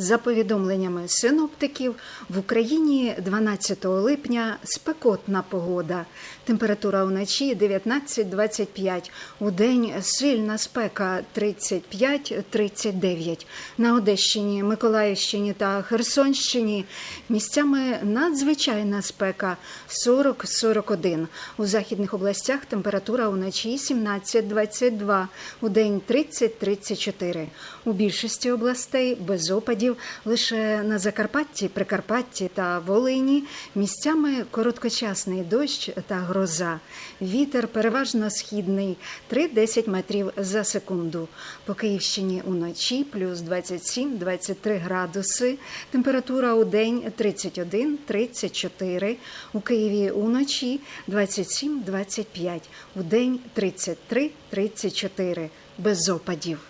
За повідомленнями синоптиків, в Україні 12 липня спекотна погода. Температура вночі 19-25, у день сильна спека 35-39. На Одещині, Миколаївщині та Херсонщині місцями надзвичайна спека 40-41. У західних областях температура вночі 17-22, у день 30-34. У більшості областей без опадів лише на Закарпатті, Прикарпатті та Волині місцями короткочасний дощ та гроза. Вітер переважно східний 3-10 метрів за секунду. По Київщині уночі плюс 27-23 градуси. Температура у день 31-34. У Києві уночі 27-25. У день 33-34. Без опадів.